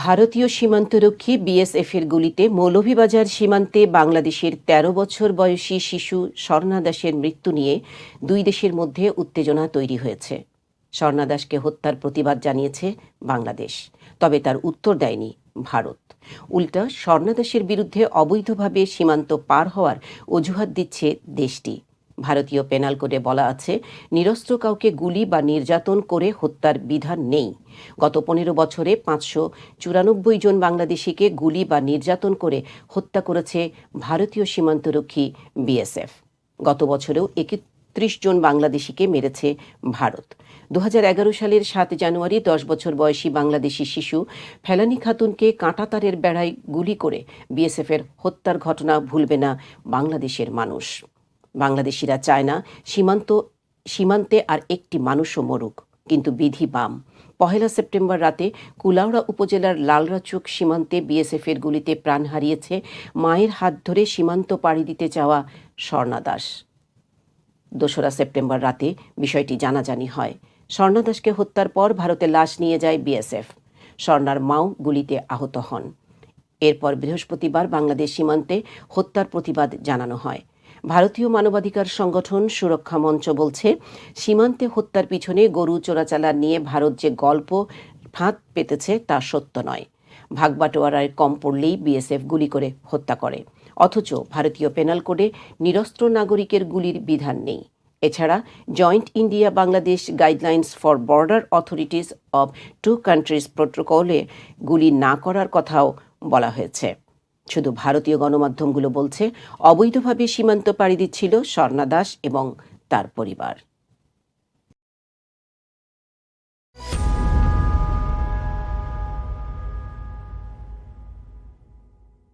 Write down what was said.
ভারতীয় সীমান্তরক্ষী বিএসএফ এর গুলিতে মৌলভীবাজার সীমান্তে বাংলাদেশের ১৩ বছর বয়সী শিশু স্বর্ণা দাসের মৃত্যু নিয়ে দুই দেশের মধ্যে উত্তেজনা তৈরি হয়েছে। স্বর্ণা দাসকে হত্যার প্রতিবাদ জানিয়েছে বাংলাদেশ, তবে তার উত্তর দেয়নি ভারত। উল্টা, স্বর্ণা দাসের বিরুদ্ধে অবৈধভাবে সীমান্ত পার হওয়ার অজুহাত দিচ্ছে দেশটি। ভারতীয় পেনাল কোডে বলা আছে, নিরস্ত্র কাউকে গুলি বা নির্যাতন করে হত্যার বিধান নেই। গত পনেরো বছরে পাঁচশো চুরানব্বই জন বাংলাদেশিকে গুলি বা নির্যাতন করে হত্যা করেছে ভারতীয় সীমান্তরক্ষী বিএসএফ। গত বছরেও একত্রিশ জন বাংলাদেশিকে মেরেছে ভারত। দু হাজার এগারো সালের সাত জানুয়ারি দশ বছর বয়সী বাংলাদেশি শিশু ফেলানি খাতুনকে কাঁটাতারের বেড়ায় গুলি করে বিএসএফের হত্যার ঘটনা ভুলবে না বাংলাদেশের মানুষ। বাংলাদেশিরা চায় না, সীমান্ত, সীমান্তে আর একটি মানুষও মরুক, কিন্তু বিধি বাম। পহেলা সেপ্টেম্বর রাতে কুলাউড়া উপজেলার লালরাচুক সীমান্তে বিএসএফের গুলিতে প্রাণ হারিয়েছে মায়ের হাত ধরে সীমান্ত পাড়ি দিতে যাওয়া স্বর্ণা দাস। দোসরা সেপ্টেম্বর রাতে বিষয়টি জানাজানি হয়। স্বর্ণা দাসকে হত্যার পর ভারতে লাশ নিয়ে যায় বিএসএফ। স্বর্ণার মাও গুলিতে আহত হন। এরপর বৃহস্পতিবার বাংলাদেশ সীমান্তে হত্যার প্রতিবাদ জানানো হয়। ভারতীয় মানবাধিকার সংগঠন সুরক্ষা মঞ্চ বলছে, সীমান্তে হত্যার পিছনে গরু চোরাচালান নিয়ে ভারত যে গল্প ফাঁদ পেতেছে তা সত্য নয়। ভাগবাটোয়ারায় কম পড়লেই বিএসএফ গুলি করে হত্যা করে। অথচ ভারতীয় পেনাল কোডে নিরস্ত্র নাগরিকের গুলির বিধান নেই। এছাড়া joint India Bangladesh guidelines for border authorities of two countries প্রোটোকলে গুলি না করার কথাও বলা হয়েছে। শুধু ভারতীয় গণমাধ্যমগুলো বলছে অবৈধভাবে সীমান্ত পাড়ি দিচ্ছিল স্বর্ণা দাস এবং তার পরিবার।